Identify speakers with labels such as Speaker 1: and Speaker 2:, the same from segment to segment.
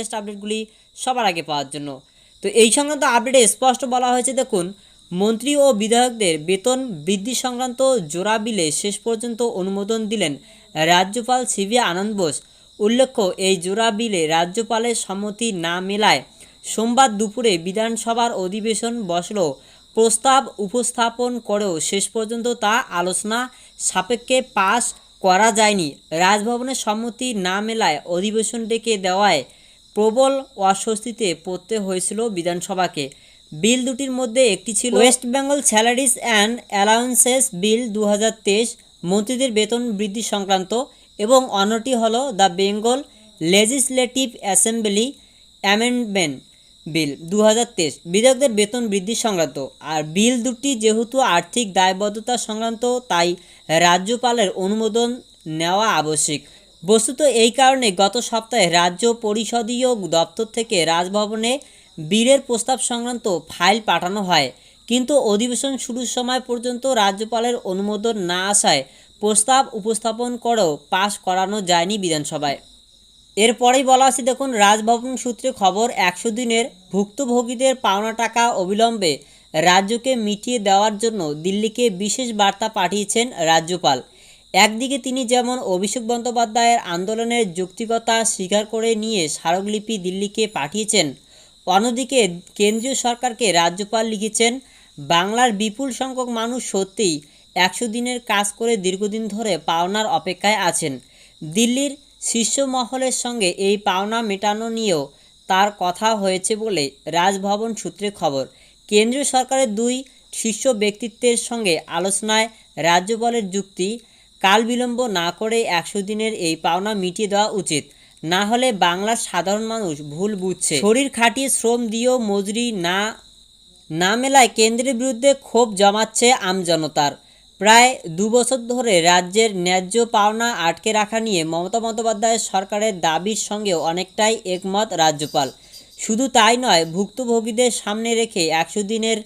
Speaker 1: Latest আপডেটগুলি সবার আগে পাওয়ার জন্য। তো এই সংক্রান্ত আপডেটে স্পষ্ট বলা হয়েছে, দেখুন, মন্ত্রী ও বিধায়কদের বেতন বৃদ্ধি সংক্রান্ত জোড়া বিলে শেষ পর্যন্ত অনুমোদন দিলেন রাজ্যপাল সিভি আনন্দ বোস। উল্লেখ্য, এই জোড়া বিলে রাজ্যপালের সম্মতি না মেলায় সোমবার দুপুরে বিধানসভার অধিবেশন বসল। প্রস্তাব উপস্থাপন করেও শেষ পর্যন্ত তা আলোচনা সাপেক্ষে পাশ করা যায়নি। রাজভবনের সম্মতি না মেলায় অধিবেশন ডেকে দেওয়ায় প্রবল অস্বস্তিতে পড়তে হয়েছিল বিধানসভাকে। বিল দুটির মধ্যে একটি ছিল West Bengal salaries and allowances bill দু হাজার তেইশ, মন্ত্রীদের বেতন বৃদ্ধি সংক্রান্ত, এবং অন্যটি হল the Bengal legislative assembly amendment bill দু বিধায়কদের বেতন বৃদ্ধি সংক্রান্ত। আর বিল দুটি যেহেতু আর্থিক দায়বদ্ধতা সংক্রান্ত, তাই রাজ্যপালের অনুমোদন নেওয়া আবশ্যিক। বস্তুত এই কারণে গত সপ্তাহে রাজ্য পরিষদীয় দপ্তর থেকে রাজভবনে বীরের প্রস্তাব সংক্রান্ত ফাইল পাঠানো হয়। কিন্তু অধিবেশন শুরুর সময় পর্যন্ত রাজ্যপালের অনুমোদন না আসায় প্রস্তাব উপস্থাপন করেও পাশ করানো যায়নি বিধানসভায়। এরপরেই বলা আছে দেখুন, রাজভবন সূত্রে খবর, একশো দিনের ভুক্তভোগীদের পাওনা টাকা অবিলম্বে রাজ্যকে মিটিয়ে দেওয়ার জন্য দিল্লিকে বিশেষ বার্তা পাঠিয়েছেন রাজ্যপাল। একদিকে তিনি যেমন অভিষেক বন্দ্যোপাধ্যায়ের আন্দোলনের যৌক্তিকতা স্বীকার করে নিয়ে স্মারকলিপি দিল্লিকে পাঠিয়েছেন, অন্যদিকে কেন্দ্রীয় সরকারকে রাজ্যপাল লিখেছেন, বাংলার বিপুল সংখ্যক মানুষ সত্যিই একশো দিনের কাজ করে দীর্ঘদিন ধরে পাওনার অপেক্ষায় আছেন। দিল্লির শীর্ষ মহলের সঙ্গে এই পাওনা মেটানো নিয়েও তার কথা হয়েছে বলে রাজভবন সূত্রে খবর। কেন্দ্রীয় সরকারের দুই শীর্ষ ব্যক্তিত্বের সঙ্গে আলোচনায় রাজ্যপালের যুক্তি কাল বিলম্ব না করে একশো দিনের এই পাওনা মিটিয়ে দেওয়া উচিত। না হলে বাংলার সাধারণ মানুষ ভুল বুঝছে। শরীর খাটিয়ে শ্রম দিয়েও মজুরি না না মেলায় কেন্দ্রের বিরুদ্ধে ক্ষোভ জমাচ্ছে আমজনতার প্রায় দু বছর ধরে রাজ্যের ন্যায্য পাওনা আটকে রাখা নিয়ে মমতা বন্দ্যোপাধ্যায়ের সরকারের দাবির সঙ্গেও অনেকটাই একমত রাজ্যপাল। শুধু তাই নয়, ভুক্তভোগীদের সামনে রেখে একশো দিনের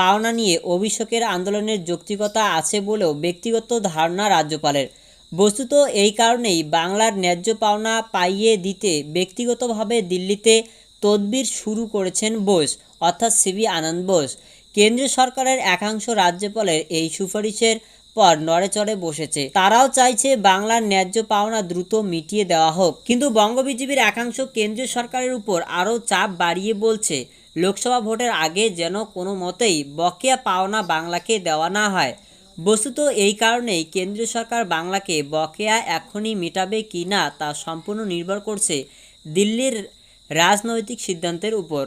Speaker 1: পাওনা নিয়ে অভিষেকের আন্দোলনের যৌক্তিকতা আছে বলেও ব্যক্তিগত ধারণা রাজ্যপালের। বস্তুত এই কারণেই বাংলার ন্যায্য পাওনা পাইয়ে দিতে ব্যক্তিগতভাবে দিল্লিতে তদবির শুরু করেছেন বোস, অর্থাৎ সিবি আনন্দ বোস। কেন্দ্রীয় সরকারের একাংশ রাজ্যপালের এই সুপারিশের পর নড়েচড়ে বসেছে। তারাও চাইছে বাংলার ন্যায্য পাওনা দ্রুত মিটিয়ে দেওয়া হোক। কিন্তু বঙ্গ বিজেপির একাংশ কেন্দ্রীয় সরকারের উপর আরও চাপ বাড়িয়ে বলছে লোকসভা ভোটের আগে যেন কোনো মতেই বকেয়া পাওনা বাংলাকে দেওয়া না হয়। বস্তুত এই কারণেই কেন্দ্রীয় সরকার বাংলাকে বকেয়া এখনই মেটাবে কি না তা সম্পূর্ণ নির্ভর করছে দিল্লির রাজনৈতিক সিদ্ধান্তের উপর।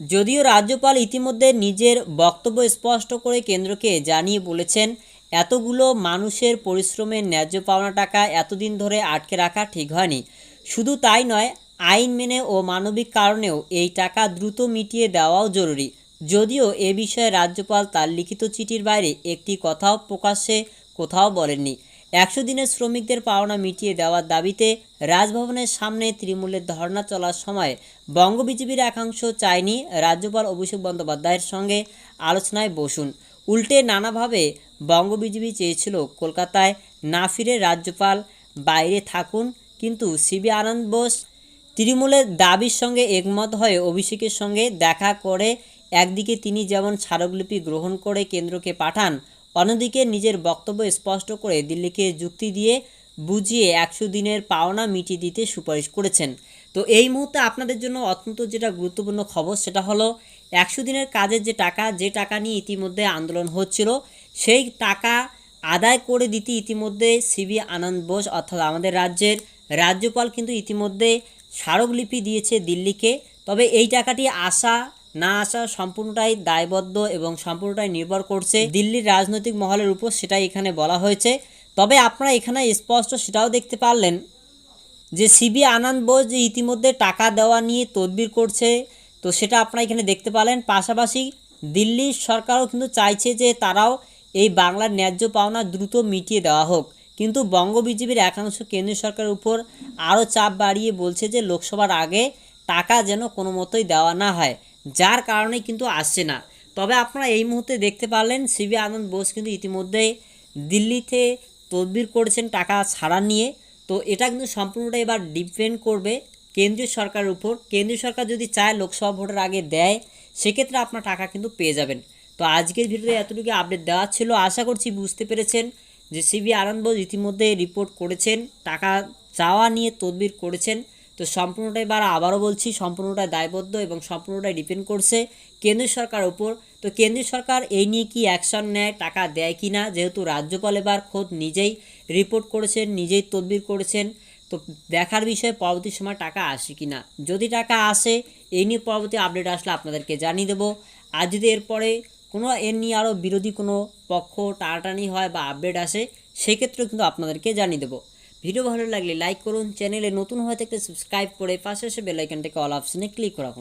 Speaker 1: যদিও রাজ্যপাল ইতিমধ্যে নিজের বক্তব্য স্পষ্ট করে কেন্দ্রকে জানিয়ে বলেছেন, এতগুলো মানুষের পরিশ্রমের ন্যায্য পাওনা টাকা এতদিন ধরে আটকে রাখা ঠিক হয়নি। শুধু তাই নয় আইন মেনে ও মানবিক কারণেও এই টাকা দ্রুত মিটিয়ে দেওয়াও জরুরি। যদিও এ বিষয়ে রাজ্যপাল তার লিখিত চিঠির বাইরে একটি কথাও প্রকাশ্যে কোথাও বলেননি। একশো দিনের শ্রমিকদের পাওনা মিটিয়ে দেওয়ার দাবিতে রাজভবনের সামনে তৃণমূলের ধর্ণা চলার সময় বঙ্গ বিজেপির একাংশ চায়নি রাজ্যপাল অভিষেক বন্দ্যোপাধ্যায়ের সঙ্গে আলোচনায় বসুন। উল্টে নানাভাবে বঙ্গ বিজেপি চেয়েছিল কলকাতায় না ফিরে রাজ্যপাল বাইরে থাকুন, কিন্তু সিবি আনন্দ বোস তৃণমূলের দাবির সঙ্গে একমত হয়ে অভিষেকের সঙ্গে দেখা করে একদিকে তিনি যেমন স্মারকলিপি গ্রহণ করে কেন্দ্রকে পাঠান, অন্যদিকে নিজের বক্তব্য স্পষ্ট করে দিল্লিকে যুক্তি দিয়ে বুঝিয়ে একশো দিনের পাওনা মিটিয়ে দিতে সুপারিশ করেছেন। তো এই মুহূর্তে আপনাদের জন্য অত্যন্ত যেটা গুরুত্বপূর্ণ খবর সেটা হলো, একশো দিনের কাজের যে টাকা যে টাকা নিয়ে ইতিমধ্যে আন্দোলন হচ্ছিল, সেই টাকা আদায় করে দিতে ইতিমধ্যে সিবি আনন্দ বোস অর্থাৎ আমাদের রাজ্যের রাজ্যপাল কিন্তু ইতিমধ্যে স্মারকলিপি দিয়েছে দিল্লিকে। তবে এই টাকাটি আসা না আসা সম্পূর্ণটাই দায়বদ্ধ এবং সম্পূর্ণটাই নির্ভর করছে দিল্লির রাজনৈতিক মহলের উপর, সেটাই এখানে বলা হয়েছে। তবে আপনারা এখানে স্পষ্ট সেটাও দেখতে পারলেন যে সিবি আনন্দ বোস যে ইতিমধ্যে টাকা দেওয়া নিয়ে তদবির করছে, তো সেটা আপনারা এখানে দেখতে পারলেন। পাশাপাশি দিল্লির সরকারও কিন্তু চাইছে যে তারাও এই বাংলার ন্যায্য পাওনা দ্রুত মিটিয়ে দেওয়া হোক। কিন্তু বঙ্গ বিজেপির একাংশ কেন্দ্রীয় সরকারের উপর আরও চাপ বাড়িয়ে বলছে যে লোকসভার আগে টাকা যেন কোনো মতোই দেওয়া না হয়, যার কারণে কিন্তু আসছে না। তবে আপনারা এই মুহূর্তে দেখতে পারলেন, সিবি আনন্দ বোস কিন্তু ইতিমধ্যে দিল্লিতে তদবির করেছেন টাকা ছাড়া নিয়ে। তো এটা কিন্তু সম্পূর্ণটা এবার ডিপেন্ড করবে কেন্দ্রীয় সরকারের উপর। কেন্দ্রীয় সরকার যদি চায় লোকসভা ভোটের আগে দেয়, সেক্ষেত্রে আপনার টাকা কিন্তু পেয়ে যাবেন। তো আজকের ভিডিওতে এতটুকু আপডেট দেওয়া ছিল। আশা করছি বুঝতে পেরেছেন। যে সিবি আনন্দ ইতিমধ্যে রিপোর্ট করেছেন, টাকা চাওয়া নিয়ে তদবির করেছেন। তো সম্পূর্ণটাই বার আবারও বলছি, সম্পূর্ণটাই দায়বদ্ধ এবং সম্পূর্ণটাই ডিপেন্ড করছে কেন্দ্রীয় সরকার উপর। তো কেন্দ্রীয় সরকার এই নিয়ে কি অ্যাকশন নেয়, টাকা দেয় কি না, যেহেতু রাজ্যপাল এবার খোদ নিজেই রিপোর্ট করেছেন, নিজেই তদবির করেছেন। তো দেখার বিষয়ে পরবর্তী সময় টাকা আসে কি না, যদি টাকা আসে, এই নিয়ে পরবর্তী আপডেট আসলে আপনাদেরকে জানিয়ে দেবো। আর যদি এরপরে কোনো এর নিয়ে আরও বিরোধী কোনো পক্ষ টানাটানি হয় বা আপডেট আসে, সেক্ষেত্রেও কিন্তু আপনাদেরকে জানিয়ে দেবো। ভিডিও ভালো লাগলে লাইক করুন চ্যানেলে নতুন হয়ে থাকলে সাবস্ক্রাইব করে পাশে এসে বেলাইকনটাকে অল অপশানে ক্লিক রাখুন।